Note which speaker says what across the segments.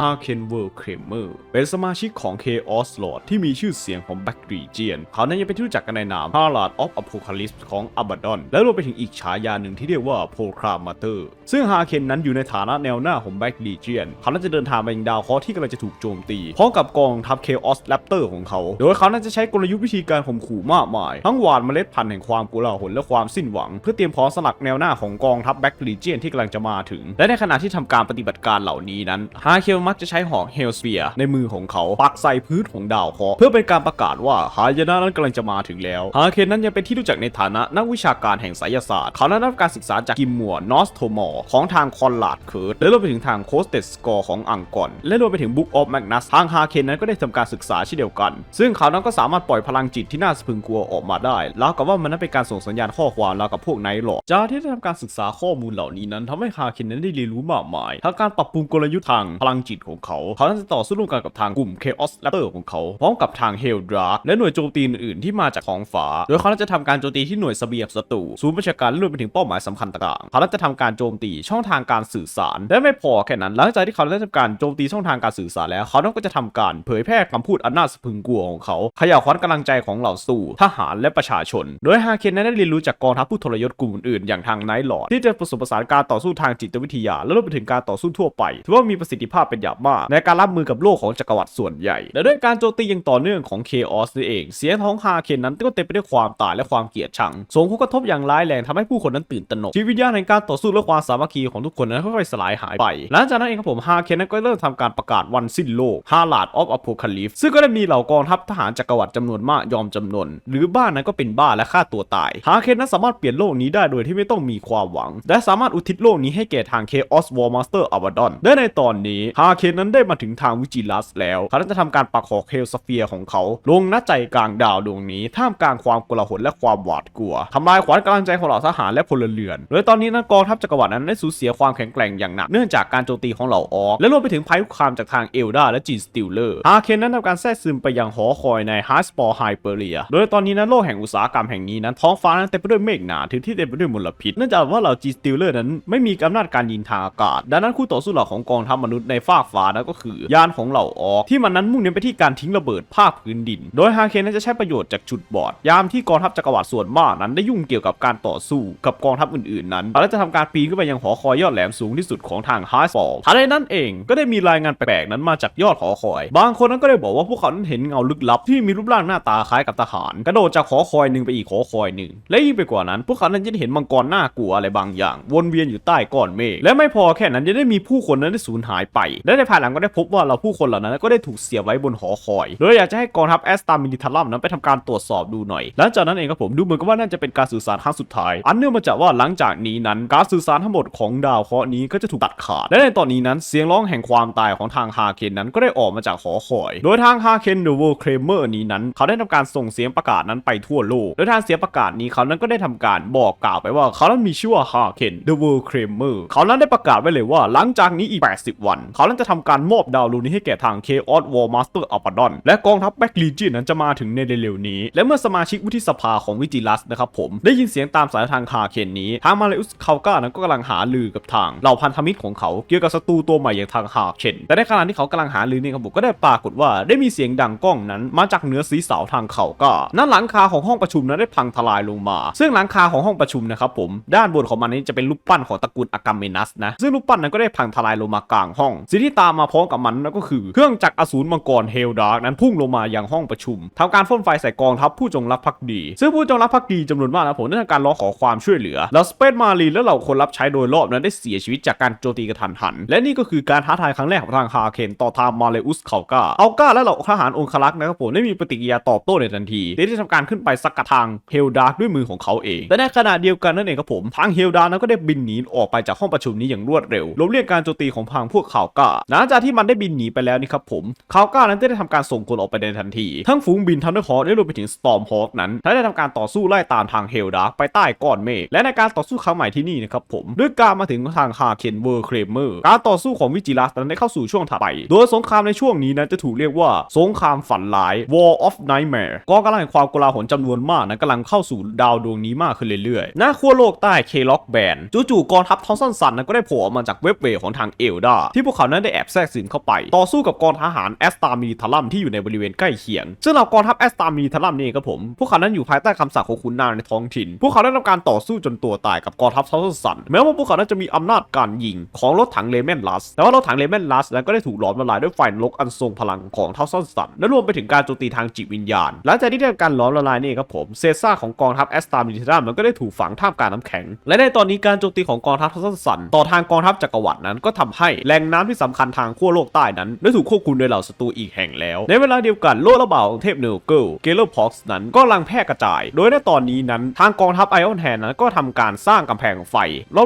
Speaker 1: อาเคนเวิร์เครมเมอร์เป็นสมาชิกของ Chaos Lord ที่มีชื่อเสียงของ Back Region เขานั้นยังเป็นที่รู้จักกันในนาม Harlot of Apocalypse ของ Abaddon และรวมไปถึงอีกฉายาหนึ่งที่เรียกว่า Proclamator ซึ่งฮาเคนนั้นอยู่ในฐานะแนวหน้าของ Back Region เขานั้นจะเดินทางไปยังดาวเคราะห์ที่กำลังจะถูกโจมตีพร้อมกับกองทัพ Chaos Raptor ของเขา โดยเขานั้นจะใช้กลยุทธ์วิธีการข่มขู่มากมาย ทั้งหวานเมล็ดพันธุ์แห่งความกุลาหลและความสิ้นหวัง เพื่อเตรียมพร้อมสลักแนวหน้าของกองทัพ Back Region ที่กำลังจะมาถึง และในขณะที่ทำการปฏิบัติการเหล่านี้นั้นฮาเคนมักจะใช้หอกเฮลสเฟียในมือของเขาปักใส่พื้นของดาวเคราะห์เพื่อเป็นการประกาศว่าหายนะนั้นกำลังจะมาถึงแล้วฮาเคนนั้นยังเป็นที่รู้จักในฐานะนักวิชาการแห่งไสยศาสตร์เขานั้นได้รับการศึกษาจากกิมมัวนอสโทมอร์ของทางคอนลาดเคิร์ดและรวมไปถึงทางโคสเตสกอร์ของอังกอนและรวมไปถึงบุ๊กออฟแมกนัสทางฮาเคนนั้นก็ได้ทำการศึกษาเช่นเดียวกัน ซึ่งเขานั้นก็สามารถปล่อยพลังจิตที่น่าสะพึงกลัวออกมาได้ แล้วกับว่ามันนั้นเป็นการส่งสัญญาณข้อความแล้วกับพวกไนท์หลอดจากที่ได้ทำการศึกษาข้อมูลเหล่านี้นั้นทำให้ฮาเคนนั้นได้เรียนรู้มากมายทั้งการปรับปรุงกลยุทธ์ทางพลังจิตของเขา เขานั้นจะต่อสู้ร่วมกันกับทางกลุ่ม Chaos Raptor ของเขา พร้อมกับทาง Hell Dark และหน่วยโจมตีอื่นๆที่มาจากท้องฟ้า โดยเขาจะทำการโจมตีที่หน่วยเสบียงศัตรูศูนย์ประชาการละรวมไปถึงเป้าหมายสำคัญต่างๆ เขาจะทำการโจมตีช่องทางการสื่อสาร และไม่พอแค่นั้น หลังจากที่เขาได้ทำการโจมตีช่องทางการสื่อสารแล้ว เขาก็จะทำการเผยแพร่คำพูดอันน่าสะพึงกลัวของเขาเขย่าขวัญกำลังใจของเหล่าสู้ทหารและประชาชน โดยฮาเคนนั้นได้เรียนรู้จากกองทัพผู้ทรยศกลุ่มอื่นๆอย่างทางไนท์ลอดที่จะผสมผสานการต่อสู้ทางจิตวิทยา และรวมไปถึงการต่อสู้ทั่วไปถือว่ามีประสิทธิภาพเป็นยางมาก ในการรับมือกับโลกของจักรวรรดิส่วนใหญ่ และด้วยการโจมตีอย่างต่อเนื่องของ Chaos นี่เอง เสียงของฮาเคนนั้นก็เต็มไปด้วยความตายและความเกลียดชัง ส่งผลกระทบอย่างร้ายแรงทำให้ผู้คนนั้นตื่นตระหนกจิตวิญญาณแห่งการต่อสู้และความสามัคคีของทุกคนนั้นค่อยๆสลายหายไป หลังจากนั้นเองครับผมฮาเคนนั้นก็เริ่มทำการประกาศวันสิ้นโลกฮาลาดออฟอโพคาลิฟซึ่งก็ได้มีเหล่ากองทัพทหารจักรวรรดิจำนวนมากยอมจำนนหรือบ้านนั้นก็เป็นบ้าและฆ่าตัวตาย ฮาเคนนั้นสามารถเปลี่ยนโลกนี้ได้โดยที่ไม่ต้องมีความหวัง และสามารถอุทิศโลกนี้ให้แก่ทาง Chaos War Master Abaddon และในตอนนี้ฮาาเคนนั้นได้มาถึงทางวิจิลัสแล้ว เขาจะทำการปักหอกเฮลสเฟียของเขา ลงณใจกลางดาวดวงนี้ท่ามกลางความกลาหลและความหวาดกลัวทำลายขวัญกำลังใจของเหล่าทหารและพลเรือนโดยตอนนี้นั้นกองทัพจักรวรรดินั้นได้สูญเสียความแข็งแกร่งอย่างหนักเนื่องจากการโจมตีของเหล่าออก และรวมไปถึงภัยคุกคามจากทางเอลดาและจีนสติลเลอร์ฮาเคนนั้นทำการแทรกซึมไปยังหอคอยในฮาร์สปอร์ไฮเปอร์เรียโดยตอนนี้นั้นโลกแห่งอุตสาหกรรมแห่งนี้นั้นท้องฟ้านั้นเต็มไปด้วยเมฆหนาถึงที่เต็มไปด้วยมลพิษเนื่องจากว่าเหล่าจีสติลเลอร์นั้นไม่มีอำนาจการยิงทางอากาศ ดังนั้นคู่ต่อสู้หล่าของกองทัพมนุษย์ในฟากฟ้านั้นก็คือยานของเหล่าออกที่มันนั้นมุ่งเน้นไปที่การทิ้งระเบิดภาคพื้นดิน โดยฮาเคนนั้นจะใช้ประโยชน์จากจุดบอด ยามที่กองทัพจักรวรรดิส่วนมากนั้นได้ยุ่งเกี่ยวกับการต่อสู้กับกองทัพอื่นๆนั้นและจะทำการปีนขึ้นไปยังหอคอยยอดแหลมสูงที่สุดของทางฮาร์สปอร์ทันใดนั้นเองก็ได้มีรายงานแปลกๆนั้นมาจากยอดหอคอย บางคนนั้นก็ได้บอกว่าพวกเขานั้นเห็นเงาลึกลับที่มีรูปร่างหน้าตาคล้ายกับทหาร กระโดดจากหอคอยหนึ่งไปอีกหอคอยหนึ่งและยิ่งไปกว่านั้น พวกเขานั้นจะเห็นมังกรน่ากลัวอะไรบางอย่าง วนเวียนอยู่ใต้ก้อนเมฆและไม่พอแค่นั้นยังได้มีผู้คนนั้นได้สูญหายไปและและในภายหลังก็ได้พบว่าเราผู้คนเหล่านั้นก็ได้ถูกเสียไว้บนหอคอยโดยอยากจะให้กองทัพแอสตามิลิทารัมนั้นไปทำการตรวจสอบดูหน่อย หลังจากนั้นเองครับผมดูเหมือนกับว่าน่าจะเป็นการสื่อสารครั้งสุดท้าย อันเนื่องมาจากว่าหลังจากนี้นั้นการสื่อสารทั้งหมดของดาวเคราะห์นี้ก็จะถูกตัดขาด และในตอนนี้นั้นเสียงร้องแห่งความตายของทางฮาเคนนั้นก็ได้ออกมาจากหอคอย โดยทางฮาเคนเดอะเวิลด์เครเมอร์นี้นั้น เขาได้ทำการส่งเสียงประกาศนั้นไปทั่วโลก โดยทางเสียงประกาศนี้เขานั้นก็ได้ทำการบอกกล่าวไปว่าเขานั้นมีชื่อว่าฮาเคนเดอะเวิลด์เครเมอร์เขานั้นได้ประกาศไว้เลยว่าหลังจากนี้อีก 80 วัน เขานั้นจะทำการมอบดาวลูนี้ให้แก่ทาง Chaos War Master Abaddon และกองทัพแบ็กลีจินนั้นจะมาถึงในเร็วๆนี้ และเมื่อสมาชิกวุฒิสภาของวิจิลัสนะครับผมได้ยินเสียงตามสายทางฮาเคนนี้ ทางมาเลอุสคาก้านั้นก็กำลังหาลือกับทางเหล่าพันธมิตรของเขาเกี่ยวกับศัตรูตัวใหม่อย่างทางฮาเคนแต่ในขณะที่เขากำลังหาลือนี่ครับผมก็ได้ปรากฏว่าได้มีเสียงดังก้องนั้นมาจากเหนือศีรษะทางเขาก้านั้นหลังคาของห้องประชุมนั้นได้พังทลายลงมา ซึ่งหลังคาของห้องประชุมนะครับผมด้านบนของมันนี้จะเป็นรูปปั้นของตระกูลอากาเมนัสนะซึ่งรูปปั้นนั้นก็ได้พังทลายลงมากลางห้องสิ่งที่ตามมาพร้อมกับมันนั่นก็คือ เครื่องจักรอสูรมังกรเฮลดาร์กนั้นพุ่งลงมาอยังห้องประชุมทำการพ่นไฟใส่กองทัพผู้จงรักภักดี ซึ่งผู้จงรักภักดีจำนวนมากนะผมได้ทำการร้องขอความช่วยเหลือ แล้วสเปซมารีและเหล่าคนรับใช้โดยรอบนั้นได้เสียชีวิตจากการโจมตีกระทันหัน และนี่ก็คือการท้าทายครั้งแรกของทางฮาเคนต่อทางมาเลอุสเขาก้าเอาก้าและเหล่าทหารองครักษ์นะครับผมได้มีปฏิกิริยาตอบโต้ในทันทีได้ทำการขึ้นไปสกัดทางเฮลดาร์กด้วยมือของเขาเองและในขณะเดียวกันนั่นเองครับผมทางเฮลดาร์กนั้นก็ได้บินหนีออกไปจากห้องประชุมนี้อย่างรวดเร็วลบเลี่ยงการโจมตีของพังพวกข่าก้าหลังจากที่มันได้บินหนีไปแล้วนี่ครับผมข่าวก้านั้นได้ทำการส่งคนออกไปในทันที ทั้งฝูงบินทันเดอร์ฮอร์ได้รวมไปถึงสตอมฮอคนั้นได้ทำการต่อสู้ไล่ตามทางเฮลดาร์กไปใต้ก้อนเมฆและในการต่อสู้ครั้งใหม่ที่นี่นะครับผมด้วยการมาถึงทางฮาเคนเวอร์เครเมอร์การต่อสู้ของวิจิลัสนั้นได้เข้าสู่ช่วงถัดไป โดยสงครามในช่วงนี้นั้นจะถูกเรียกว่าสงครามฝันร้าย War of Nightmare กองกำลังแห่งความโกลาหลจำนวนมากนั้นกำลังเข้าสู่ดาวดวงนี้มากขึ้นเรื่อยๆณขั้วโลกใต้เคล็อกแบนจู่ๆกองทัพทอมสันสันนั้นก็ได้โผล่ออกมาจากเว็บเวของทางเอลดาที่พวกเขานั้นนั้นได้แอบแทรกซึมเข้าไป ต่อสู้กับกองทหารแอสตามิลิทารัมที่อยู่ในบริเวณใกล้เคียง ซึ่งเหล่ากองทัพแอสตามิลิทารัมนี่ครับผม พวกเขานั้นอยู่ภายใต้คำสั่งของขุนนางในท้องถิ่น พวกเขาได้ทำการต่อสู้จนตัวตายกับกองทัพซาร์สันแม้ว่าพวกเขานั้นจะมีอำนาจการยิงของรถถังเลเมนลัส แต่ว่ารถถังเลเมนลัสนั้นก็ได้ถูกหลอมละลายด้วยไฟนรกอันทรงพลังของเท่าซอนสันและรวมไปถึงการโจมตีทางจิตวิญญาณ หลังจากที่ได้ทำการหลอมละลายนี่ครับผมเศษซาของกองทัพแอสตามิลิทารัมมันก็ได้ถูกฝังท่ามกลางน้ำแข็ง และในตอนนี้การโจมตีของกองทัพท่าซอนสันต่อทางกองทัพจักรวรรดินั้นก็ทำให้แหล่งน้ำที่สำคัญทางขั้วโลกใต้นั้นได้ถูกควบคุมโดยเหล่าศัตรูอีกแห่งแล้ว ในเวลาเดียวกันโลกระบาดของเทพเนลเกิลเกลเลอร์พ็อกซ์นั้นก็กำลังแพร่กระจาย โดยในตอนนี้นั้นทางกองทัพไอออนแฮนนั้นก็ทำการสร้างกำแพงไฟ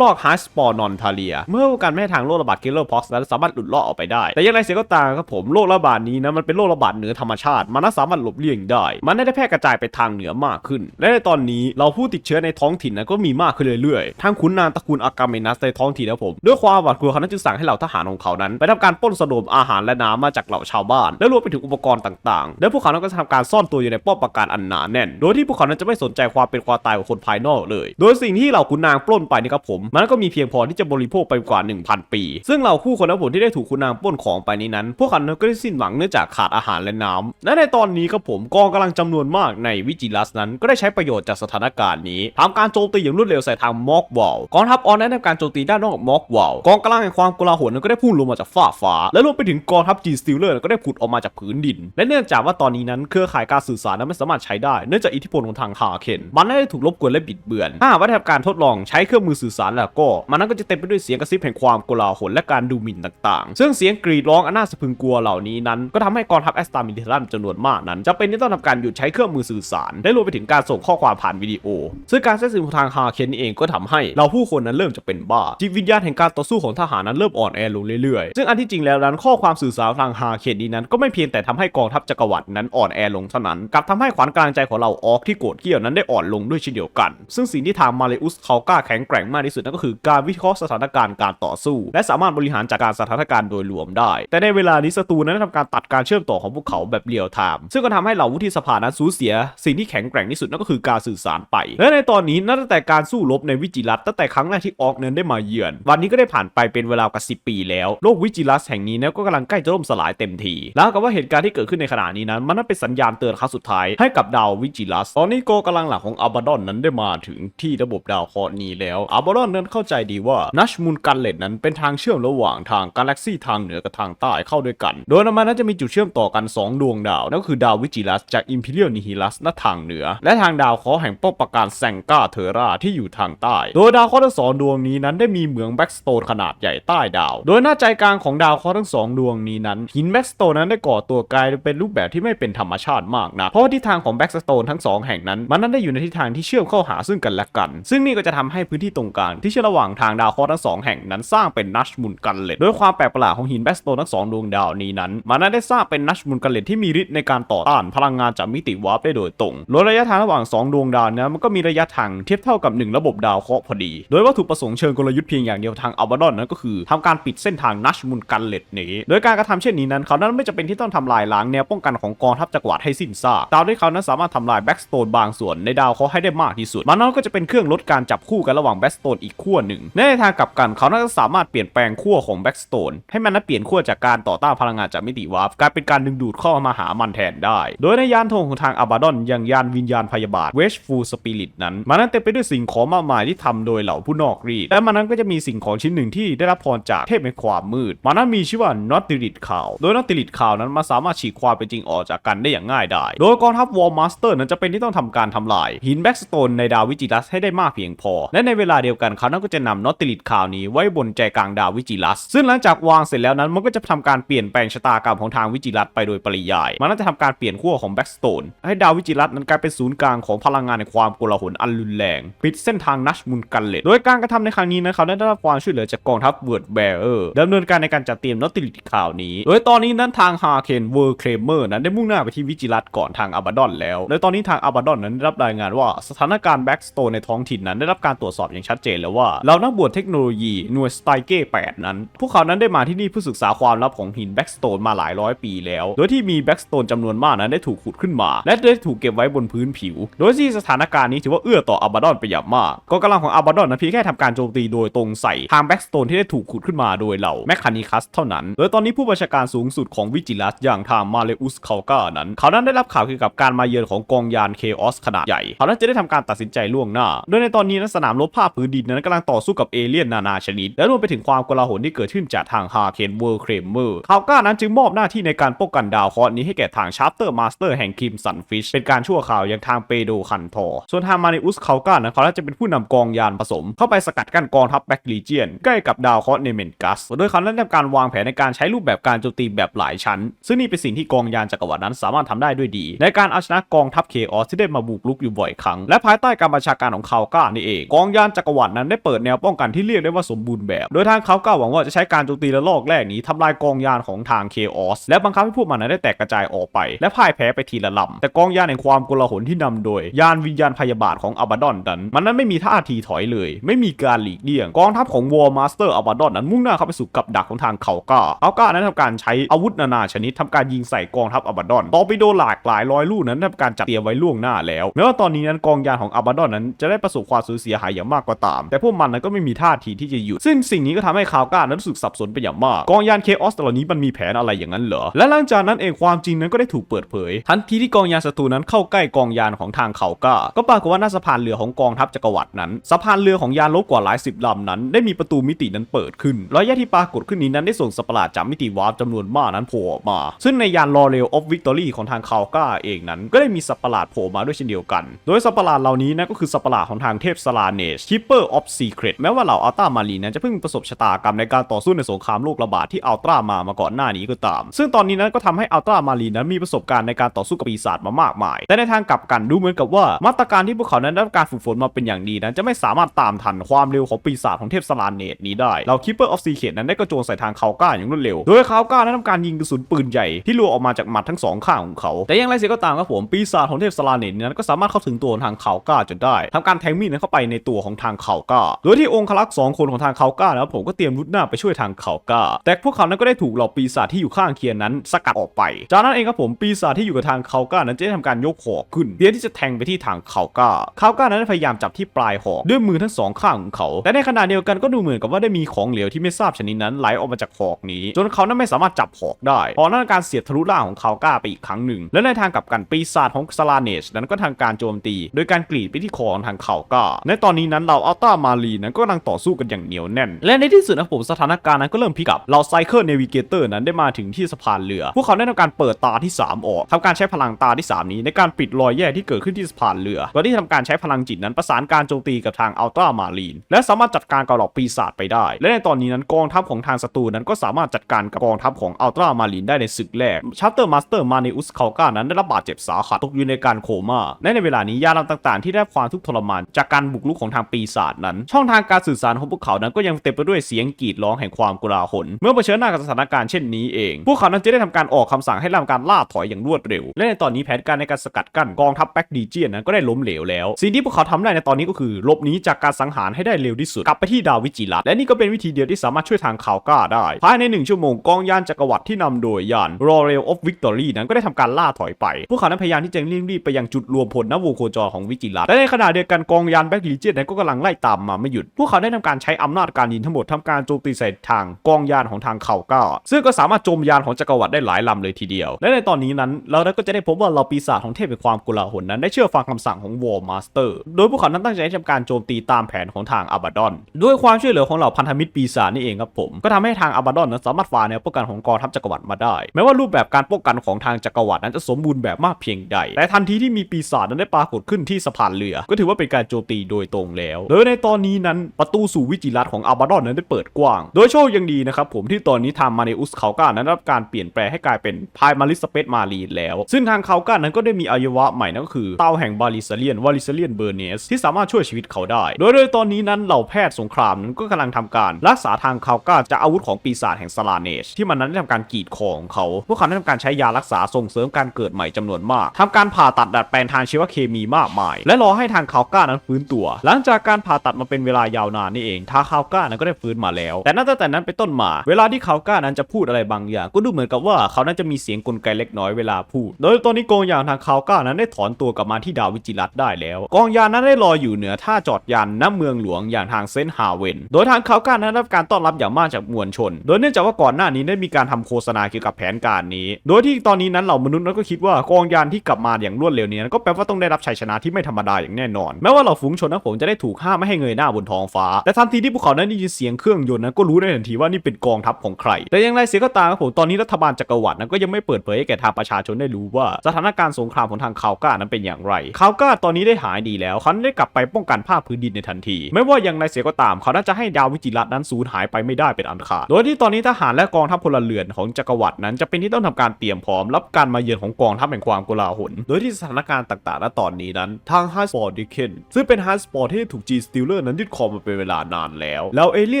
Speaker 1: รอบๆฮาร์สปอร์นอนทาเลีย เมื่อการไม่ทางโรคระบาดเกลเลอร์พ็อกซ์นั้นสามารถหลุดลอดออกไปได้ แต่อย่างไรเสียก็ตามครับผมโรคระบาดนี้นะมันเป็นโรคระบาดเหนือธรรมชาติ มันสามารถหลบเลี่ยงได้ มันได้แพร่กระจายไปทางเหนือมากขึ้น และในตอนนี้เราผู้ติดเชื้อในท้องถิ่นนั้นก็มีมากขึ้นเรื่อยๆทางขุนนางตระกูลอากาเมนัสในท้องถิ่นนะผมด้วยความหวาดกลัวเขานั้นจึงสั่งให้เหล่าทหารของเขานั้นไปทำการปล้นสะดมอาหารและน้ำมาจากเหล่าชาวบ้าน และรวมไปถึงอุปกรณ์ต่างๆ และพวกเขานั้นก็จะทำการซ่อนตัวอยู่ในป้อมปราการอันหนาแน่น โดยที่พวกเขานั้นจะไม่สนใจความเป็นความตายของคนภายนอกเลย โดยสิ่งที่เหล่าขุนนางปล้นไปนี่ครับผม มันก็มีเพียงพอที่จะบริโภคไปกว่า 1,000 ปี ซึ่งเหล่าคู่คนและผลที่ได้ถูกขุนนางปล้นของไปนี้นั้น พวกเขานั้นก็ได้สิ้นหวังเนื่องจากขาดอาหารและน้ำและในตอนนี้ครับผมกองกำลังจำนวนมากในวิจิลัสนั้นก็ได้ใช้ประโยชน์จากสถานการณ์นี้ทำการโจมตีอย่างรวดเร็วใส่ทางมอกวอลกองทัพออนนั้นทำการโจมตีด้านนอกมอกวอลกองกำลังแห่งความกลาหลนั้นก็ได้พุ่งลงมาจากฟ้าฟ้า และรวมไปถึงกองทัพจีนสติลเลอร์ก็ได้ผุดออกมาจากพื้นดิน และเนื่องจากว่าตอนนี้นั้นเครือข่ายการสื่อสารนั้นไม่สามารถใช้ได้เนื่องจากอิทธิพลของทางฮาเคนมันได้ถูกรบกวนและบิดเบือนถ้าว่าได้ทำการทดลองใช้เครื่องมือสื่อสารแล้วก็ มันนั้นก็จะเต็มไปด้วยเสียงกระซิบแห่งความโกลาหลและการดูหมิ่นต่าง ๆ ซึ่งเสียงกรีดร้องอันน่าสะพรึงกลัวเหล่านี้นั้นก็ทำให้กองทัพแอสตามิลิทันจำนวนมากนั้นจะเป็นที่ต้องทำการหยุดใช้เครื่องมือสื่อสารและรวมไปถึงการส่งข้อความผ่านวิดีโอ ซึ่งการแทรกซึมของทางฮาเคนเองก็ทำให้เราผู้คนนั้นเริ่มจะเป็นบ้าจิตวิญญาณแห่งการต่อสู้ของทหารนั้นเริ่มอ่อนแอลงเรื่อยซึ่งอันที่จริงแล้วนั้นข้อความสื่อสารทางฮาเคนนี้นั้น ก็ไม่เพียงแต่ทำให้กองทัพจักรวรรดินั้นอ่อนแอลงเท่านั้นกลับทำให้ขวัญกลางใจของเราออกที่โกรธเกรี้ยวนั้นได้อ่อนลงด้วยเช่นเดียวกัน ซึ่งสิ่งที่ทางมาเลอุสเขากล้าแข็งแกร่งมากที่สุดนั่นก็คือการวิเคราะห์สถานการณ์การต่อสู้ และสามารถบริหารจัดการสถานการณ์โดยรวมได้ แต่ในเวลานี้ศัตรูนั้นได้ทำการตัดการเชื่อมต่อของพวกเขาแบบเรียลไทม์ซึ่งก็ทำให้เหล่าวุฒิสภานั้นสูญเสีย สิ่งที่แข็งแกร่งที่สุดนั่นก็คือการสื่อสารไป และในตอนนี้นับตั้งแต่การสู้รบในวิจิรัตตั้งแต่ครั้งแรกที่ออกเนินได้มาเยือน วันนี้ก็ได้ผ่านไปเป็นเวลากว่า10ปีแล้วโลกวิจิรัสแห่งนี้นะก็กำลังใกล้จะล่มสลายเต็มทีแล้วกับว่าเหตุการณ์ที่เกิดขึ้นในขณะนี้นั้น มันนั่นเป็นสัญญาณเตือนครั้งสุดท้ายให้กับดาววิจิรัสตอนนี้โกกำลังหลักของอัลบาดอนนั้นได้มาถึงที่ระบบดาวเคราะห์นี้แล้วอัลบาดอนนั้นเข้าใจดีว่านัชมูลกันเลตนั้นเป็นทางเชื่อมระหว่างทางกาแล็กซี่ทางเหนือกับทางใต้เข้าด้วยกัน โดยมันนั้นจะมีจุดเชื่อมต่อกัน 2 ดวงดาวนั่นก็คือดาววิจิรัสจากอิมพีเรียลนิฮิลัสณทางเหนือ และทางดาวเคราะห์แห่งป้อมปราการแซงกาเทอราที่อยู่ทางใต้ โดยดาวเคราะห์ทั้งสองดวงนี้นั้นได้มีเหมืองแบ็กสโตนขนาดใหญ่ใต้ดาว โดยหน้าใจกลางางของดาวเคราะห์ทั้งสองดวงนี้นั้นหินแบ็กสโตนนั้นได้ก่อตัวกลายเป็นรูปแบบที่ไม่เป็นธรรมชาติมากนะเพราะทิศทางของแบ็กสโตนทั้งสองแห่งนั้นมันนั้นได้อยู่ในทิศทางที่เชื่อมเข้าหาซึ่งกันและกัน ซึ่งนี่ก็จะทำให้พื้นที่ตรงกลางที่เชื่อมระหว่างทางดาวเคราะห์ทั้งสองแห่งนั้นสร้างเป็นนัชมุนกันเลตโดยความแปลกประหลาดของหินแบ็กสโตนทั้งสองดวงดาวนี้นั้นมันนั้นได้สร้างเป็นนัชมุนกันเลตที่มีฤทธิ์ในการต่อต้านพลังงานจากมิติวาร์ปได้โดยตรงโดระยะทางระหว่างสองดวงดาวนี้มันก็มีระยะทางเทียบเท่ากับหนึ่งระบบดาวเคราะห์พอดี โดยวัตถุประสงค์เชิงกลยุทธ์เพียงอย่างเดียวทางอัลบาดอนนั้นก็คือทำการปิดเส้นทางนัชมุนกันเลตนี้ โดยการกระทำเช่นนี้นั้นเขานั้นไม่จำเป็นที่ต้องทำลายล้างแนวป้องกันของกองทัพจักรวรรดิให้สิ้นซากดาวที่เขานั้นสามารถทำลายแบ็กสโตนบางส่วนในดาวเขาให้ได้มากที่สุด มันนั้นก็จะเป็นเครื่องลดการจับคู่กันระหว่างแบ็กสโตนอีกขั้วหนึ่ง ในทางกลับกันเขาน่าจะสามารถเปลี่ยนแปลงขั้วของแบ็กสโตนให้มันนั้นเปลี่ยนขั้วจากการต่อต้านพลังงานจากมิติวาร์ปกลายเป็นการดึงดูดเข้ามาหามันแทนได้ โดยในยานธงของทางอัลบาดอนอย่างยานวิญญาณพยาบาทเวชฟูลสปิริตนั้น มันนั้นเต็มไปด้วยสิ่งของมากมายที่ทำโดยเหล่าผู้นอกรีดและมันนั้นก็จะมีสิ่งของชิ้นหนึ่งที่ได้รับพรจากเทพแห่งความมืดมันนั้นมีชื่อว่านอตติลิตข่าว โดยนอตติลิตข่าวนั้นมาสามารถฉีกความเป็นจริงออกจากกันได้อย่างง่ายไดายโดยกองทัพวอลมาสเตอร์นั้นจะเป็นที่ต้องทำการทำลาย หินแบ็กสโตนในดาววิจิลัสให้ได้มากเพียงพอ และในเวลาเดียวกันเขานั้นก็จะนำนอตติลิตข่าวนี้ไว้บนใจกลางดาววิจิลัส ซึ่งหลังจากวางเสร็จแล้วนั้นมันก็จะทำการเปลี่ยนแปลงชะตากรรมของทางวิจิลัสไปโดยปริยาย มันน่าจะทำการเปลี่ยนขั้วของแบ็กสโตนให้ดาววิจิลัสนั้นกลายเป็นศูนย์กลางของพลังงานในความโกลาหลอันรุนแรง ปิดเส้นทางนัชมุนกันเลตโดยการกระทำในครั้งนี้นะเขาได้รับความช่วยเหลือจากกองทัพเวิร์ดแบเออร์ดำเนินการในการจัดเตรียมนอตติลิตข่าวนี้ โดยตอนนี้นั้นทางฮาเคนเวิร์เคลเมอร์นั้นได้มุ่งหน้าไปที่วิจิลัสก่อนทางอับาดอนแล้ว โดยตอนนี้ทางอับาดอนนั้นได้รับรายงานว่าสถานการณ์แบ็กสโตนในท้องถิ่นนั้นได้รับการตรวจสอบอย่างชัดเจนแล้วว่าเหล่านักบวชเทคโนโลยีหน่วยสไตเก้8นั้น พวกเขานั้นได้มาที่นี่เพื่อศึกษาความลับของหินแบ็กสโตนมาหลายร้อยปีแล้ว โดยที่มีแบ็กสโตนจำนวนมากนั้นได้ถูกขุดขึ้นมา และได้ถูกเก็บไว้บนพื้นผิว โดยที่สถานการณ์นี้ถือว่าเอื้อต่ออับาดอนไปอย่างมากกองกำลังของอับาดอนนั้นเพียงแค่ทำการโจมตีโดยตรงใส่ทางแบ็กสโตนที่ได้ถูกขุดขึ้นมาโดยเหล่าแมคคานิคัสเท่านั้น โดยตอนนี้ผู้บัญชาการสูงสุดของวิจิลัสอย่างทางมาเลอุสคาก้านั้น เขานั้นได้รับข่าวเกี่ยวกับการมาเยือนของกองยานเคออสขนาดใหญ่ เขานั้นจะได้ทำการตัดสินใจล่วงหน้า โดยในตอนนี้นั้นสนามรบภาคพื้นดินนั้นกำลังต่อสู้กับเอเลี่ยนนานาชนิด และรวมไปถึงความกลาหลที่เกิดขึ้นจากทางฮาเคนเวอร์เครมเมอร์คาก้านั้นจึงมอบหน้าที่ในการป้องกันดาวเคราะห์นี้ให้แก่ทางชาร์เตอร์มาสเตอร์แห่งคิมสันฟิชเป็นการชั่วคราวอย่างทางเปโดคันทอส่วนทางมาในอุสคาก้านั้นเขาจะเป็นผู้นำกองยานผสม เข้าไปสกัดกั้นกองทัพแบ็กลีเจียนใกล้กับดาวเคราะห์เนเมนกัสโดยเขานั้นทำการวางแผนในการใช้รูปแบบการโจมตีแบบหลายชั้น ซึ่งนี่เป็นสิ่งที่กองยานจักรวรรดินั้นสามารถทำได้ด้วยดี ในการเอาชนะกองทัพเคออสที่ได้มาบุกรุกอยู่บ่อยครั้ง และภายใต้การบัญชาการของคาวก้านี่เองกองยานจักรวรรดินั้นได้เปิดแนวป้องกันที่เรียกได้ว่าสมบูรณ์แบบ โดยทางคาวก้าหวังว่าจะใช้การโจมตีระลอกแรกนี้ทำลายกองยานของทางเคออสและบังคับให้พวกมันนั้นได้แตกกระจายออกไป และพ่ายแพ้ไปทีละลำแต่กองยานแห่งความกลาหลที่นำโดย ยานวิญญาณพยาบาทของอับาดอนนั้น มันนั้นไม่มีท่าทีถอยเลย ไม่มีการหลีกเลี่ยงกองทัพของวอร์มาสเตอร์อับดอนนั้นมุ่งหน้าเข้าไปสู่กับดักของทางเขาก้าเขาก้านั้นทำการใช้อาวุธนานาชนิดทำการยิงใส่กองทัพอับาดอนต่อไปโดนหลากหลายร้อยลูกนั้นทำการจัดเตรียมไว้ล่วงหน้าแล้วแม้ว่าตอนนี้นั้นกองยานของอับาดอนนั้นจะได้ประสบความสูญเสียหายอย่างมากก็ตาม แต่พวกมันนั้นก็ไม่มีท่าทีที่จะหยุดซึ่งสิ่งนี้ก็ทำให้คาวก้านั้นรู้สึกสับสนไปอย่างมาก กองยานเคออสเหล่านี้มันมีแผนอะไรอย่างนั้นเหรอ และหลังจากนั้นเองความจริงนั้นก็ได้ถูกเปิดเผย ทันทีที่กองยานศัตรูนั้นเข้าใกล้กองยานของทางเขาก้า ก็ปรากฏว่าหน้าสะพานเรือของกองทัพจักรวรรดินั้น สะพานเรือของยานลบกว่าหลายสิบลำนั้น ได้มีประตูมิตินั้นเปิดขึ้น รอยแยกที่ปรากฏขึ้นนี้นั้นได้ส่งสัประหลาดจากมิติวาร์ปจำนวนมากนั้นโผล่ออกมา ซึ่งในยานลอเรลออฟวิกตอรี่ของทางคาวก้าเองนั้น ก็ได้มีสัประหลาดโผล่มาด้วยเช่นเดียวกัน โดยสัประหลาดเหล่านี้นะก็คือสัประหลาดของทางเทพสลาเนชคิปเปอร์ออฟซีเครตแม้ว่าเหล่าอัลตร้ามารีนั้นจะเพิ่งประสบชะตากรรมในการต่อสู้ในสงครามโลกระบาดที่อัลตร้ามามาก่อนหน้านี้ก็ตาม ซึ่งตอนนี้นั้นก็ทำให้อัลตร้ามารีนั้นมีประสบการณ์ในการต่อสู้กับปีศาจมามากมาย แต่ในทางกลับกันดูเหมือนกับว่ามาตรการที่พวกเขานั้นได้รับการฝึกฝนมาเป็นอย่างดีนั้นจะไม่สามารถตามทันความเร็วของปีศาจของเทพสลาเนตนี้ได้เราคิปเปอร์ออฟซีเคทนั้นได้กระโจนใส่ทางคาวก้าอย่างรวดเร็ว โดยคาวก้านั้นทำการยิงกระสุนปืนใหญ่ที่รัวออกมาจากหมัดทั้งสองข้างของเขา แต่อย่างไรเสียก็ตามครับผมปีศาจของเทพสลาเนตนั้นก็สามารถเข้าถึงตัวทางคาวก้าจนได้ทำการแทงมีดนั้นเข้าไปในตัวของทางคาวก้า โดยที่องคลักษ์สองคนของทางคาวก้านะครับผมก็เตรียมรุดหน้าไปช่วยทางคาวก้า แต่พวกเขานั้นก็ได้ถูกเหล่าปีศาจที่อยู่ข้างเคียงนั้นสกัดออกไป จากนั้นเองครับผมปีศาจที่อยู่กับทางคาวก้านั้นจะได้ทำการยกหอกขึ้นเพื่อที่จะแทงไปที่ทางคาวก้าคาวก้านั้นพยายามจับที่ปลายหอกด้วยมือทั้งสองข้างของเขา แต่ในขณะเดียวกันก็ดูเหมือนกับว่าได้มีของเหลวที่ไม่ทราบชนิดนั้นไหลออกมาจากหอกนี้ จนเขานั้นไม่สามารถจับหอกได้พราะนั่นการเสียบทะลุร่างของคาวก้าไปอีกครั้งหนึ่ง และในทางกลับกันปีศาจของสลาเนชนั้นก็ทางการโจมตี โดยการกรีดไปที่คอของทางคาวก้า ในตอนนี้นั้นเราอัลต้ามารีนั้นก็กำลังต่อสู้กันอย่างเหนียวแน่น และในที่สุดนะผมสถานการณ์นั้นก็เริ่มพลิกกลับเราไซเคิลเนวิเกเตอร์นั้นได้มาถึงที่สะพานเรือ พวกเขาได้ทำการเปิดตาที่ 3 ออกทำการใช้พลังตาที่ 3 นี้ในการปิดรอยแยกที่เกิดขึ้นที่สะพานเรือก่อนที่ทำการใช้พลังจิตนั้นประสานการโจมตีกับทางอัลต้ามารีนและสามารถจัดการกับเหล่าปีศาจไปได้ และในตอนนี้นั้นกองทัพของทางศัตรูนั้นก็สามารถจัดการกับกองทัพของอัลตรามารีนได้ในศึกแรกชัตเตอร์มาสเตอร์มาเนอุสคาก้านั้นได้รับบาดเจ็บสาหัสตกอยู่ในการโคม่าและในเวลานี้ยาลำต่างๆ ที่ได้รับความทุกข์ทรมานจากการบุกรุกของทางปีศาจนั้น ช่องทางการสื่อสารของพวกเขานั้นก็ยังเต็มไปด้วยเสียงกรีดร้องแห่งความกลาหลเมื่อเผชิญหน้ากับสถานการณ์เช่นนี้เอง พวกเขานั้นจะได้ทำการออกคำสั่งให้ทำการล่าถอยอย่างรวดเร็ว และในตอนนี้แผนการในการสกัดกั้นกองทัพแบ็กดีเจียนนั้นก็ได้ล้มเหลวแล้ว สิ่งที่พวกเขาทำได้ในตอนนี้ก็คือหลบหนีจากการสังหารให้ได้เร็วที่สุดกลับไปที่ดาววิจิรัตและนี่ก็เป็นวิธีเดียวที่สามารถช่วยทางข่าก้าได้ ภายในหนึ่งชั่วโมงกองยานจักรวรรดิที่นำโดยยาน Royal of Victory นั้นก็ได้ทำการล่าถอยไป พวกเขานั้นพยายามที่จะเร่งรีบไปยังจุดรวมพลณวงโคจรของวิจิรัตและในขณะเดียวกันกองยานแบ็กดีเจียนนั้นก็กำลังไล่ตามมาไม่หยุด พวกเขาได้ทำการใช้อำนาจการยิงทั้งหมดทำการโจมตีใส่ทางกองยานของทางเขาก้าซึ่งก็สามารถโจมยานของจักรวรรดิได้หลายลำเลยทีเดียว และในตอนนี้นั้นเราก็จะได้พบว่าเราปีศาจของเทพแห่งความกุลาหลนั้นได้เชื่อฟังคำสั่งของวอร์มาสเตอร์โดยพวกเขานั้นตั้งใจทำการโจมตีตามแผนของทางอาบาดอน ด้วยความช่วยเหลือของเหล่าพันธมิตรปีศาจนี่เองครับผมก็ทำให้ทางอาบาดอนนั้นสามารถฝ่าแนวป้องกันของกองทัพจักรวรรดิมาได้ แม้ว่ารูปแบบการป้องกันของทางจักรวรรดินั้นจะสมบูรณ์แบบมากเพียงใด แต่ทันทีที่มีปีศาจนั้นได้ปรากฏขึ้นที่สะพานเรือ ก็ถือว่าเป็นการโจมตีโดยตรงแล้ว โดยในตอนนี้นั้นประตูสู่วิจิรัตของอาบาดอนนั้นได้เปิดกว้าง โดยโชคยังดีนะครับผมที่ตอนนี้ทางมาเนอุสเขาก้านั้นรับการเปลี่ยนแปลงให้กลายเป็นพายมาริสเปซมารีนแล้ว ซึ่งทางเขาก้านั้นก็ได้มีอวัยวะใหม่นั่นก็คือเตาแห่งบาลิซเลียนวาลิซเลียนเบอร์เนสที่สามารถช่วยชีวิตเขาได้ โดยโดยตอนนี้นั้นเหล่าแพทย์สงครามนั้นก็กำลังทำการ รักษาทางเขาก้าจากอาวุธของปีศาจแห่งสลาเนช ที่มันนั้นได้ทำการกรีดคอของเขา พวกเขาได้ทำการใช้ยารักษาส่งเสริมการเกิดใหม่จำนวนมากทำการผ่าตัดดัดแปลงทางชีวเคมีมากมาย และรอให้ทางเขาก้านั้นฟื้นตัว หลังจากการผ่าตัดมาเป็นเวลายาวนานนี่เองทางเขาก้านั้นก็ได้ฟื้นมาแล้ว แต่นับตั้งแต่นั้นเป็นต้นมา เวลาที่เขาก้านั้นจะพูดอะไรบางอย่าง ก็ดูเหมือนกับว่าเขานั้นจะมีเสียงกลไกเล็กน้อยเวลาพูด โดยตอนนี้กองยานทางเขาก้านั้นได้ถอนตัวกลับมาที่ดาววิจิรัตได้แล้ว กองยานนั้นได้รออยู่เหนือท่าจอดยานณเมืองหลวงอย่างทางเซนฮาเวน โดยทางเขาก้านั้นได้รับการต้อนรับอย่างมากจากมวลชน โดยเนื่องจากว่าก่อนหน้านี้ได้มีการทำโฆษณาเกี่ยวกับแผนการนี้ โดยที่ตอนนี้นั้นเหล่ามนุษย์นั้นก็คิดว่ากองยานที่กลับมาอย่างรวดเร็วนี้นั้นก็แปลว่าต้องได้รับชัยชนะที่ไม่ธรรมดาอย่างแน่นอน แม้ว่าเหล่าฝูงชนนั้นผมจะได้ถูกห้ามไม่ให้เงยหน้าบนท้องฟ้า แต่ทันทีที่พวกเขานั้นได้ยินเสียงเครื่องยนต์นั้นก็รู้ได้ทันทีว่านี่เป็นกองทัพของใคร แต่อย่างไรเสียก็ตามครับผมตอนนี้รัฐบาลจักรวรรดินั้นก็ยังไม่เปิดเผยให้แก่ทางประชาชนได้รู้ว่าสถานการณ์สงครามของทางคาวก้านั้นเป็นอย่างไรคาวก้าตอนนี้ได้หายดีแล้วเขาได้กลับไปป้องกันภาคพื้นดินในทันที ไม่ว่าอย่างไรเสียก็ตามเขาน่าจะให้ดาววิจิรัตน์นั้นสูญหายไปไม่ได้เป็นอันขาด โดยที่ตอนนี้ทหารและกองทัพพลเรือนของจักรวรรดินั้นจะเป็นที่ต้องทำการเตรียมพร้อมรับการมาเยือนของกองทัพแห่งความโกลาหล โดยที่สถานการณ์ต่างๆณตอนนี้นั้น ทางฮาร์สปอร์ดิเคนซึ่งเป็นฮาร์สปอร์ที่ถูกจีสติลเลอร์นั้นยึดครองมาเป็นเวลานานแล้ว แล้วเอเลี่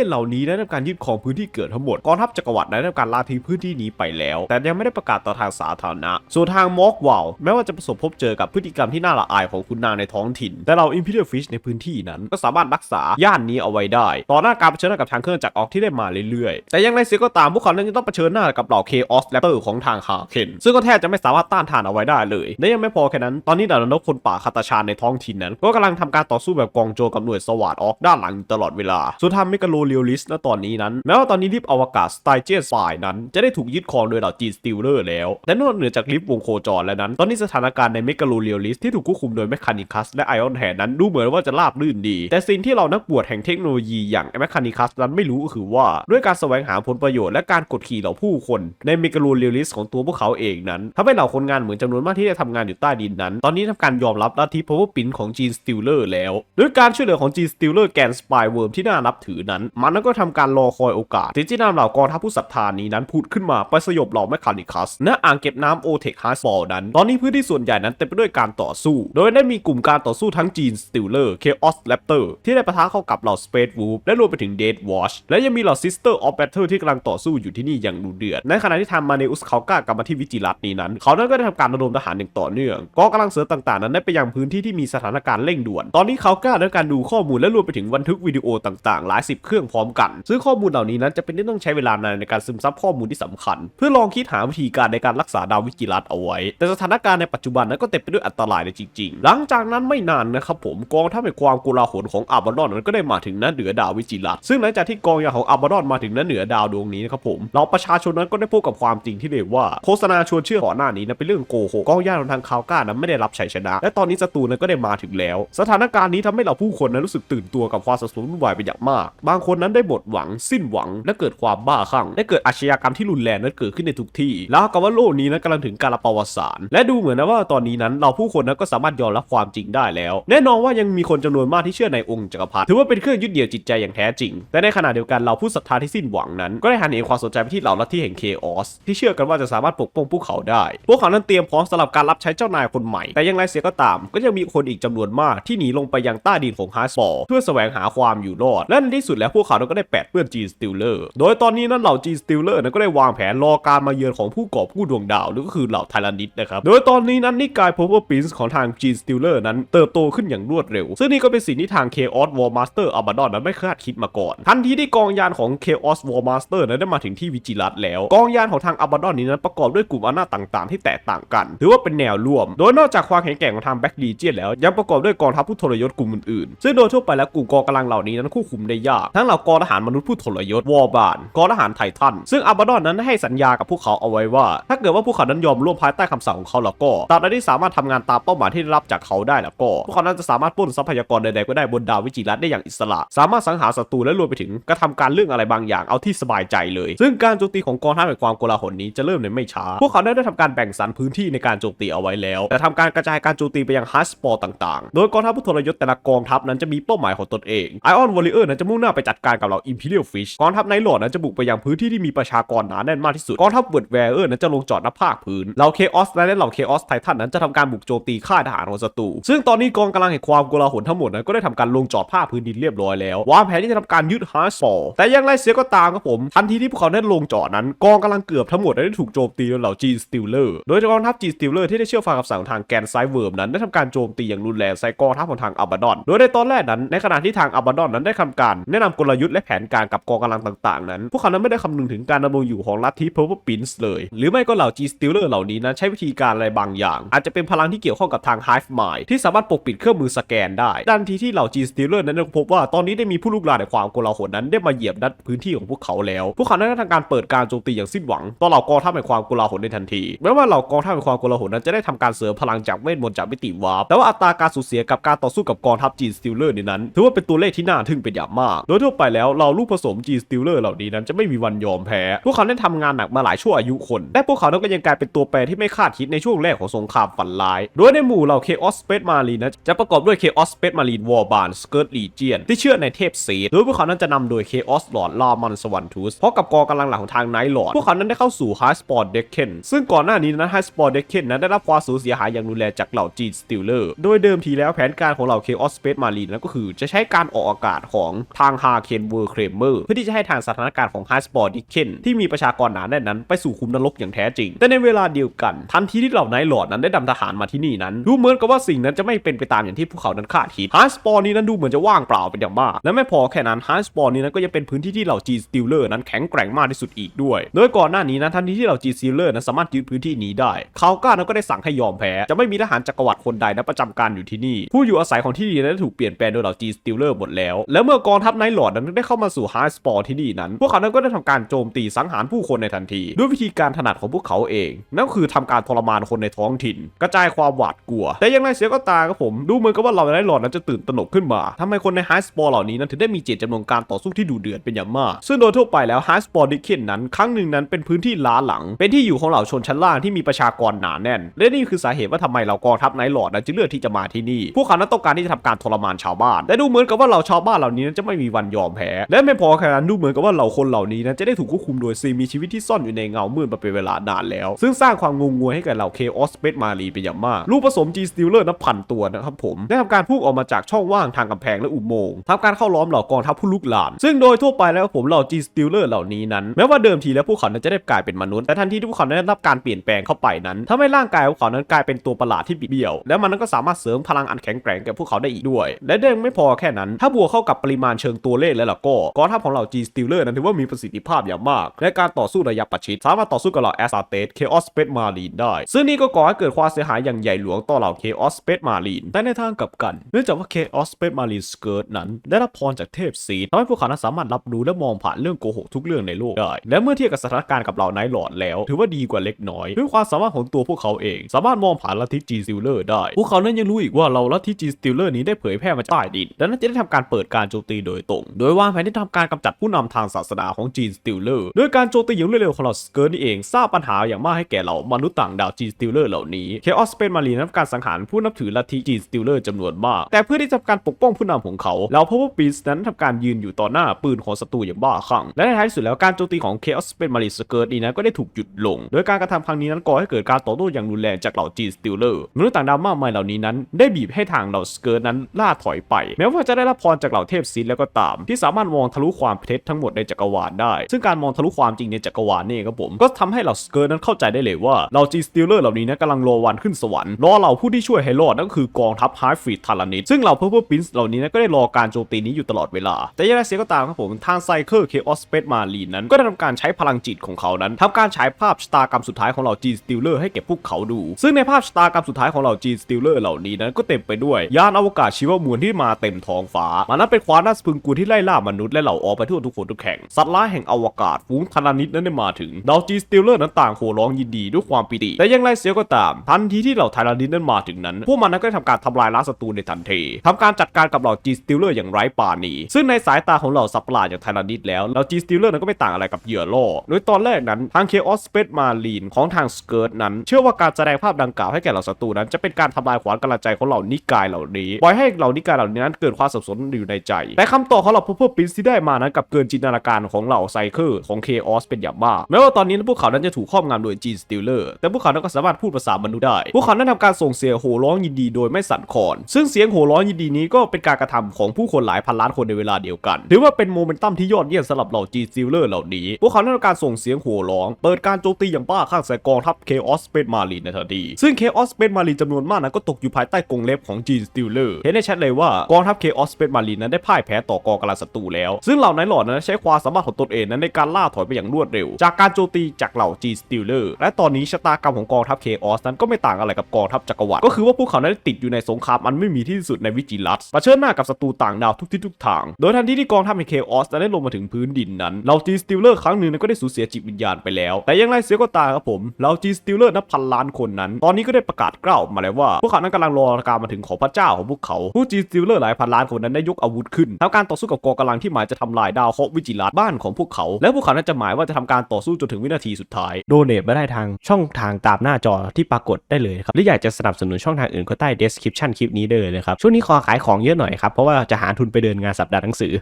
Speaker 1: ยนเหล่านี้ได้ทำการยึดครองพื้นที่เกิดทั้งหมด กองทัพจักรวรรดิได้ทำการลาทิ้งพื้นที่นี้ไปแล้ว แต่ยังไม่ได้ประกาศต่อทางสาธารณะ ส่วนทางมอกวาวแม้ว่าจะประสบพบเจอกับพฤติกรรมที่น่าละอายของคุณนางในท้องถิ่น แต่เราอิมพีเรียลฟิชในพื้นที่นั้น ก็สามารถรักษาย่านนี้เอาไว้ได้ ต่อหน้าการเผชิญกับทางเครื่องจักรออกที่ได้มาเรื่อยๆ แต่อยังไรเสียก็ตามพวกเขานั้นยังต้องเผชิญหน้ากับเหล่าเคออสแรปเตอร์ของทางฮาเคนซึ่งก็แทบจะไม่สามารถต้านทานเอาไว้ได้เลยและยังไม่พอแค่นั้นตอนนี้ดานรกคนป่าคาตาชาญในท้องถิ่นนั้น ก็กำลังทำการต่อสู้แบบกองโจกับหน่วยสวาดออกด้านหลังตลอดเวลาส่วนทางเมกาโลเรียลิสณตอนนี้นั้นแม้ว่าตอนนี้รีบอวกาศสไตเจสฝ่ายนั้น จะได้ถูกยึดครองโดยเหล่าจีนสติลเลอร์แล้วแต่นอกเหนือจากลิฟวงโคจรแล้วนั้น ตอนนี้สถานการณ์ในเมกาโลเรียลิสที่ถูกควบคุมโดยแมคคานิคัสและไอออนแฮนนั้นดูเหมือนว่าจะราบรื่นดี แต่สิ่งที่เรานักบวชแห่งเทคโนโลยีอย่างแมคคานิคัสนั้นไม่รู้ก็คือว่าด้วยการแสวงหาผลประโยชน์และการกดขี่เหล่าผู้คน ในเมกาโลเรียลิสของตัวพวกเขาเองนั้นทำให้เหล่าคนงานเหมือนจำนวนมากที่ได้ทำงานอยู่ใต้ดินนั้น ตอนนี้ทำการยอมรับลัทธิ power pin ของ Gene Stealer แล้วด้วยการช่วยเหลือของ Gene Stealer แกน Spy Worm ที่น่านับถือนั้น มันนั้นก็ทำการรอคอยโอกาสที่จะนำเหล่ากองทัพผู้ศรัทธานี้นั้นพูดขึ้นมาไปสยบเหล่าแมคคานิคัสณอ่างเก็บน้ำโอเทคฮาร์สบอลนั้น ตอนนี้พื้นที่ส่วนใหญ่นั้นเต็มไปด้วยการต่อสู้ โดยได้มีกลุ่มการต่อสู้ทั้ง Gene Stealer Chaos Raptor ที่ได้ปะทะเข้ากับเหล่า Space Wolf และรวมไปถึง Dead Watch และยังมีเหล่า Sister of Battle ที่กำลังต่อสู้อยู่ที่นี่อย่างดุเดือด ในขณะที่ทางมาเนอุสเขากล้ากลับมาที่วิจิรัตนี้นั้น เขานั้นก็ได้ทำการระดมทหารอย่างต่อเนื่องกองกำลังเสริมต่างๆ นั้นได้ไปยังพื้นที่ที่มีสถานการณ์เร่งด่วน ตอนนี้เขากล้าได้การดูข้อมูลและรวมไปถึงบันทึกวิดีโอต่างๆ หลายสิบเครื่องพร้อมกัน ซึ่งข้อมูลเหล่านี้นั้นจะเป็นที่ต้องใช้เวลานานในการซึมซับข้อมูลที่สำคัญ เพื่อลองคิดหาวิธีการในการรักษาดาววิจิรัตเอาไว้ แต่สถานการณ์ในปัจจุบันนั้นก็เต็มไปด้วยอันตรายเลยจริง ๆ หลังจากนั้นไม่นานนะครับผมกองทัพแห่งความโกลาหลของอาบาดอนนั้นก็ได้มาถึงหน้าเหนือดาววิจิรัตซึ่งหลังจากที่กองยาของอาบาดอนมาถึงหน้าเหนือดาวดวงนี้นะครับผมเราประชาชนนั้นก็ได้พบกับความจริงที่เรียกว่าโฆษณาชวนเชื่อก่อนหน้านี้นั้นเป็นเรื่องโกหกกองย่าของทางคาวก้านั้นไม่ได้รับชัยชนะ และตอนนี้ศัตรูนั้นก็ได้มาถึงแล้ว สถานการณ์นี้ทำให้เราผู้คนนั้นรู้สึกตื่นตัวกับความสับสนวุ่นวายเป็นอย่างมาก บางคนนั้นได้หมดหวัง สิ้นหวัง และเกิดความบ้าคลั่งและเกิดอาชญากรรมที่รุนแรงนั้นเกิดขึ้นในทุกที่ แล้วกับว่าโลกนี้นั้นกำลังถึงการประวัติศาสตร์และดูเหมือนนะว่าตอนนี้นั้นเราผู้คนนั้นก็สามารถยอมรับความจริงได้แล้ว แน่นอนว่ายังมีคนจำนวนมากที่เชื่อในองค์จักรพรรดิถือว่าเป็นเครื่องยึดเหนี่ยวจิตใจอย่างแท้จริง แต่ในขณะเดียวกันเราผู้ศรัทธาที่สิ้นหวังนั้น ก็ได้หันเหความสนใจไปที่เหล่าลัทธิแห่งเคออสที่เชื่อกันว่าจะสามารถปกป้องพวกเขาได้ พวกเขานั้นเตรียมพร้อมสำหรับการรับใช้เจ้านายคนใหม่ แต่อยังไรเสียก็ตาม ก็ยังมีคนอีกจำนวนมากที่หนีลงไปยังใต้ดินของฮาร์สปอร์เพื่อแสวงหาความอยู่รอด และในที่สุดแล้วพวกเขาก็ได้แปดเปื้อนจีนสติลเลอร์โดยตอนนี้นั้นเหล่าจีนสติลเลอร์นั้นก็ได้วางแผนรอการมาเยือนของผู้ก่อผู้ดวงดาวหรือก็คือเหล่าไทแลนิดนะครับโดยตอนนี้นั้นนิกายพ o เ e r p r i n c e ของทางจีนสติลเลอร์นั้นเติบโตขึ้นอย่างรวดเร็ว ซึ่งนี่ก็เป็นสิ่งที่ทาง Chaos War Master a b a d o n นั้นไม่คาดคิดมาก่อน ทันทีที่กองยานของ Chaos War Master นั้นได้มาถึงที่วิจิรัตแล้ว กองยานของทาง Abaddon นี้นั้นประกอบด้วยกลุ่มอำนาจต่างๆ ที่แตกต่างกัน ถือว่าเป็นแนวร่วม โดยนอกจากความแข็งแกร่งของทาง Black Legion แล้วยังประกอบด้วยกองทัพผู้ทรยศกลุ่มอื่นๆ ซึ่งโดยทั่วไปแล้วกลุ่มกองกำลังเหล่านี้นั้นควบคุมได้ยาก ทั้งเหล่ากองทหารมนุษย์ผู้ทรยศวอร์บานกองทหารไททัน ซึ่ง Abaddon นั้นให้สัญญากับพวกเขาเอาไว้ว่า ถ้าเกิดว่าพวกเขานั้นยอมร่วมภายใต้คำสั่งของเขาแล้วก็ตราบใดที่สามารถทำงานตามเป้าหมายที่ได้รับจากเขาได้แล้วก็พวกเขานั้นจะสามารถปล้นทรัพยากรใดๆก็ได้บนดาววิจิรัตได้อย่างอิสระ สามารถสังหารศัตรูและรวมไปถึงกระทำการเรื่องอะไรบางอย่างเอาที่สบายใจเลย ซึ่งการโจมตีของกองทัพแห่งความโกลาหลนี้จะเริ่มในไม่ช้า พวกเขาได้ได้ทำการแบ่งสรรพื้นที่ในการโจมตีเอาไว้แล้ว แต่ทำการกระจายการโจมตีไปยังฮาร์สปอร์ต่างๆ โดยกองทัพผู้ทรยศแต่ละกองทัพนั้นจะมีเป้าหมายของตนเองไอออนวอริเออร์นั้นจะมุ่งหน้าไปจัดการกับเหล่าอิมพีเรียลฟิชกองทัพไนท์ลอดนั้นจะบุกไปยังพื้นที่ที่มีประชากรหนาแน่นมากที่สุดกองทัพเวิร์ดแวร์เออร์นั้นจะลงจอดน้าภาคพื้นเหล่าเคออสและเหล่าเคออสไททันนั้นจะทำการบุกโจมตีค่ายทหารของศัตรูซึ่งตอนนี้กองกำลังแห่งความโกลาหลทั้งหมดนั้นก็ได้ทำการลงจอดภาคพื้นดินเรียบร้อยแล้ววางแผนที่จะทำการยึดฮาร์สปอร์แต่ยังไรเยก็ตามครับผมทันทีที่พวกเขาได้ลงจอดนั้นกองกำลังเกือบทั้งหมดได้ถูกโจมตีโดยเหล่าจีนสติลเลอร์โดยกองทัพจีนสติลเลอร์ที่ได้เชื่อฟังคำสั่งของทางแกนไซเวิร์มนั้นได้ทำการโจมตีอย่างรุนแรงใส่กองทัพของทางอับบาดอน โดยในตอนแรกนั้นในขณะที่ทางอับบาดอนนั้นได้ทำการแนะนำกลยุทธ์และแผนการกับกองกำลังต่างๆ นั้น พวกเขานั้นไม่ได้คำนึงถึงการดำรงอยู่ของลัทธิ Purple Prince เลย หรือไม่ก็เหล่า G Stealer เหล่านี้นั้นใช้วิธีการอะไรบางอย่าง อาจจะเป็นพลังที่เกี่ยวข้องกับทาง Hive Mind ที่สามารถปกปิดเครื่องมือสแกนได้ทันทีที่เหล่า G Stealer นั้นพบว่าตอนนี้ได้มีผู้ลุกลานในความโกลาหลนั้นได้มาเหยียบนัดพื้นที่ของพวกเขาแล้ว พวกเขาได้ทำการเปิดการโจมตีอย่างสิ้นหวังต่อเหล่ากองทัพแห่งความโกลาหลในทันทีแม้ว่าเหล่ากองทัพแห่งความโกลาหลนั้นจะได้ทำการเสริมพลังจากเวทมนต์จากมิติวาร์ปแต่ว่าอัตราการสูญเสียกับการต่อสู้กับกองทัพจีนสติลเลอร์ในนั้น ถือว่าเป็นตัวเลขที่น่าทึ่งเป็นอย่างมาก โดยทั่วไปแล้วเราลูกผสมจีนสติลเลอร์เหล่านี้นั้นจะไม่มีวันยอมแพ้ พวกเขาได้ทำงานหนักมาหลายชั่วอายุคน และพวกเขานั้นก็ยังกลายเป็นตัวแปรที่ไม่คาดคิดในช่วงแรกของสงครามฝันร้าย โดยในหมู่เหล่า Chaos Space Marine นั้นจะประกอบด้วย Chaos Space Marine Warband Skirt Legion ที่เชื่อในเทพเซธโดยพวกเขานั้นจะนำโดย Chaos Lord ลามันสวรรทุสเพราะกับกองกำลังหลักของทาง Night Lord พวกเขานั้นได้เข้าสู่ High Sport Decken ซึ่งก่อนหน้านี้นั้น High Sport Decken นั้นได้รับความสูญเสียหายอย่างรุนแรงจากเหล่า Gene Stealer โดยเดิมทีแล้วแผนการของเหล่า Chaos Space Marine นั้นก็คือจะใช้การออกอากาศของทาง Hurricane World Kramer เพื่อที่จะให้ทางสถานการณ์ของ High Sport Decken ที่มีประชากรหนาแน่นนั้นไปสู่คุมนรกอย่างแท้จริง แต่ในเวลาเดียวกัน ทันทีที่เหล่า Night Lord นั้นได้ดำทหารมาที่นี่นั้นดูเหมือนกับว่าสิ่งนั้นจะไม่เป็นไปตามอย่างที่พวกเขานั้นคาดคิด High Sport นี้นั้นดูเหมือนจะว่างเปล่าเป็นอย่างมากและไม่พอแค่นั้น High Sport นี้นั้นก็ยังเป็นพื้นที่ที่เหล่า G Stealer นั้นแข็งแกร่งมากที่สุดอีกด้วย โดยก่อนหน้านี้นะทันทีที่เหล่า G Stealer นั้นสามารถยึดพื้นที่นี้ได้เขาก้านั้นก็ได้สั่งให้ยอมแพ้จะไม่มีทหารจักรวรรดิคนใดนั้นประจำการอยู่ที่นี่ ผู้อยู่อาศัยของที่นี่นั้นถูกเปลี่ยนแปลงโดยเหล่า G Stealer หมดแล้ว และเมื่อกองทัพไนท์ลอร์ดนั้นได้เข้ามาสู่ High Sport ที่นี่นั้น พวกเขานั้นก็ได้ทำการโจมตีสังหารผู้คนในทันที ด้วยวิธีการถนัดของพวกเขาเอง นั่นคือทำการทรมานคนในท้องถิ่น กระจายความหวาดกลัว แต่ยังไรเสียก็ตาครับผม ดูเหมือนกับว่าเราไนท์ลอร์ดนั้นจะตื่นตระหนกขึ้นมาทำไมคนใน High Sport เหล่านี้นั้นถึงได้มีเจตจำนงการต่อสู้ที่ดุเดือดเป็นอย่างมากซึ่งโดยทั่วไปแล้ว High Sport d i c k e n นั้นครั้งหนึ่งนั้นเป็นพื้นที่ล้าหลัง เป็นที่อยู่ของเหล่าชนชั้นล่างที่มีประชากรหนาแน่น และนี่คือสาเหตุว่าทำไมเรากองทัพไนท์ลอร์ดนั้นจึงเลือกที่จะมาที่นี่ พวกเขานั้นต้องการที่จะทำการทรมานชาวบ้าน แต่ดูเหมือนกับว่าเราชาวบ้านเหล่านี้นั้นจะไม่มีวันยอมแพ้ และไม่พอแค่นั้นดูเหมือนกับว่าเหล่าคนเหล่านี้นั้นจะได้ถูกควบคุมโดยซีมีชีวิตที่ซ่อนอยู่ในเงามืดมาเป็นเวลานานแล้ว ซึ่งสร้างความงงงวยให้กับเหล่า Chaos Space Marine เป็นอย่างมากลูกผสม G Stealer นับพันตัวนะครับผมได้ทำการพุ่งออกมาจากช่องว่างทางกำแพงและอุโมงค์ทำการเข้าล้อมเหล่ากองทัพผู้ลุกลาม ซึ่งโดยทั่วไปแล้วผมเหล่า G Stealer เหล่านี้นั้นแม้ว่าเดิมทีแล้วพวกเขานั้นจะได้กลายเป็นมนุษย์แต่ทันทีที่พวกเขานั้นได้รับการเปลี่ยนแปลงเข้าไปนั้นทำให้ร่างกายของเขานั้นกลายเป็นตัวประหลาดที่บิดเบี้ยว และมันนั้นก็สามารถเสริมพลังอันแข็งแกร่งแก่พวกเขาได้อีกด้วย และเด้งไม่พอแค่นั้น ถ้าบวกเข้ากับปริมาณเชิงตัวเลขแล้วล่ะก็กองทัพของเหล่า G Stealer นั้นถือว่ามีประสิทธิภาพอย่างมากในการต่อสู้ระยะประชิดสามารถต่อสู้กับเหล่า a s a t e Chaos Space Marine ได้ ซึ่งนี่ก็ก่อให้เกิดความเสียหายอย่างใหญ่หลวงต่อเหล่า Chaos Space Marine แต่ในทางกลับกัน เนื่องจากว่า Chaos Space Marine Skirt นั้น ได้รับพรจากเทพซีทำให้พวกเขานั้นสามารถรับรู้และมองผ่านเรื่องโกหกทุกเรื่องในโลกได้ และเมื่อเทียบกับสถานการณ์กับเหล่าไนท์ลอดแล้ว ถือว่าดีกว่าเล็กน้อย ด้วยความสามารถของตัวพวกเขาเอง สามารถมองผ่านลัทธิจีซิลเลอร์ได้ พวกเขานั้นยังรู้อีกว่าเราลัทธิจีซิลเลอร์นี้ได้เผยแพร่มาจากใต้ดิน ดังนั้นจะได้ทำการเปิดการโจมตีโดยตรง โดยวางแผนที่ทำการกำจัดผู้นำทางศาสนาของจีนสติลเลอร์ด้วยการโจมตีอย่างรวดเร็วของเราสเกิร์นี่เองสร้างปัญหาอย่างมากให้แก่เหล่ามนุษย์ต่างดาวจีนสติลเลอร์เหล่านี้เคออสเปนมารีนทำการสังหารผู้นับถือลัทธิจีนสติลเลอร์จำนวนมาก แต่เพื่อที่จะทำการปกป้องผู้นำของเขาเหล่าพาวเวอร์ปีสนั้นทำการยืนอยู่ต่อหน้าปืนของศัตรูอย่างบ้าคลั่งและในท้ายที่สุดแล้วการโจมตีของเคออสเป็นมารีสเกิร์ตนี้นะก็ได้ถูกหยุดลง โดยการกระทำครั้งนี้นั้นก่อให้เกิดการต่อสู้อย่างรุนแรงจากเหล่าจีนสติลเลอร์มนุษย์ต่างดาวมากมายเหล่านี้นั้น ได้บีบให้ทางเหล่าสเกิร์ตนั้นล่าถอยไป แม้ว่าจะได้รับพรจากเหล่าเทพซินแล้วก็ตาม ที่สามารถมองทะลุความเท็จทั้งหมดในจักรวาลได้ ซึ่งการมองทะลุความจริงในจักรวาลนี่ครับผมก็ทำให้เหล่าสเกิร์ตนั้นเข้าใจได้เลยว่าเหล่าจีนสติลเลอร์เหล่านี้นะกำลังรอวันขึ้นสวรรค์รอเหล่าผู้ที่ช่วยให้รอดนั่นคือกองทัพไฮฟรีดทารานิตซึ่งเหล่าเพอร์เพอร์ปินส์เหล่านี้นะก็ได้รอการโจมตีนี้อยู่ตลอดเวลา แต่ย่างไรเสียก็ตามครับผมทางไซเคิลเคออสเปซมารีนนั้นก็ได้ทำการใช้พลังจิตของเขานั้นทำการฉายภาพชะตากรรมสุดท้ายของเหล่าจีนสติลเลอร์ให้แก่พวกเขาดู ซึ่งในภาพชะตากรรมสุดท้ายของเหล่าจีนสติลเลอร์เหล่านี้นั้นก็เต็มไปด้วยยานอวกาศชีวมวลที่มาเต็มท้องฟ้ามันนั้นเป็นความน่าสะพึงกลัวที่ไล่ล่ามนุษย์และเหล่าออไปทั่วทุกคนทุกแห่งสัตว์ร้ายแห่งอวกาศฝูงทารานิตนั้นได้มาถึงดาวจีสติลเลอร์นั้นต่างโห่ร้องยินดีด้วยความปิติ แต่ย่างไรเสียก็ตาม ทันทีที่เหล่าทารานิตนั้นมาถึงนั้น พวกมันนั้นก็ได้ทำการทำลายล้างศัตรูในทันทีทำการจัดการกับเหล่าจีสติลเลอร์อย่างไร้ปราณีซึ่งในสายตาของเหล่าสัตว์ประหลาดอย่างทารานิตแล้วเหล่าจีสติลเลอร์นั้นก็ไม่ต่างอะไรกับเหยื่อล่อโดยตอนแรกนั้นทางเคออสเปซมารีนของทางสเกิร์ตนั้น เชื่อว่าการแสดงภาพดังกล่าวให้แก่เหล่าศัตรูนั้นจะเป็นการทำลายขวัญกำลังใจของเหล่านิกายเหล่านี้ปล่อยให้เหล่านิกายเหล่านี้นั้นเกิดความสับสนอยู่ในใจ แต่คำตอบของเหล่าพวกปินที่ได้มานั้นกับเกินจินตนาการของเหล่าไซเคิลของเคออสเป็นอย่างมากแม้ว่าตอนนี้พวกเขานั้นจะถูกครอบงำโดยจีนสติลเลอร์แต่พวกเขานั้นก็สามารถพูดภาษามนุษย์ได้ พวกเขานั้นทำการส่งเสียงโห่ร้องยินดีโดยไม่สั่นคลอนซึ่งเสียงโห่ร้องยินดีนี้ก็เป็นการกระทำของผู้คนหลายพันล้านคนในเวลาเดียวกันถือว่าเป็นโมเมนตัมที่ยอดเยี่ยมสำหรับเหล่าจีนสติลเลอร์เหล่านี้ พวกเขานั้ทำการส่งเสียงโห่ร้อง เปิดการโจมตีอย่างบ้าคลั่งใส่กองทัพเคออสเปนมารีในทันทีซึ่งเคออสเปนมารีจำนวนมากนั้นก็ตกอยู่ภายใต้กรงเล็บของจีนสติลเลอร์เห็นได้ชัดเลยว่ากองทัพเคออสเปนมารีนั้นได้พ่ายแพ้ต่อกองกำลังศัตรูแล้ว ซึ่งเหล่านั้นหลอดนั้นใช้ความสามารถของตนเองนั้นในการล่าถอยไปอย่างรวดเร็ว จากการโจมตีจากเหล่าจีนสติลเลอร์และตอนนี้ชะตากรรมของกองทัพเคออสนั้นก็ไม่ต่างอะไรกับกองทัพจักรวรรดิก็คือว่าพวกเขานั้นได้ติดอยู่ในสงครามอันไม่มีที่สุดในวิจิลัสเผชิญหน้ากับศัตรูต่างดาวทุกทิศทุกทาง โดยทันทีที่กองทัพเคออสนั้นได้ลงมาถึงพื้นดินนั้นเราจีสติลเลอร์ครั้งหนึ่งนั้นก็ได้สูญเสียจิตวิญญาณไปแล้ว แต่ยังไรเสียก็ตามครับผมเราจีสติลเลอร์นับพันล้านคนนั้น ตอนนี้ก็ได้ประกาศกล่าวออกมาแล้วว่า พวกเขานั้นกำลังรอการมาถึงของพระเจ้าของพวกเขา ผู้จีสติลเลอร์หลายพันล้านคนนั้นได้ยกอาวุธขึ้นทำการต่อสู้กับกองกำลังที่หมายจะทำลายดาวเคราะห์วิจิรัตบ้านของพวกเขา และพวกเขานั้นจะหมายว่าจะทำการต่อสู้จนถึงวินาทีสุดท้าย
Speaker 2: โดเนทมาได้ทางช่องทางตามหน้าจอที่ปรากฏได้เลยครับหรืออยากจะสนับสนุนช่องทางอื่นก็ใต้ description คลิปนี้ได้เลยนะครับช่วงนี้ขอขายของเยอะหน่อยครับเพราะว่าจะหาทุนไปเดินงานสัปดาห์หนังสือ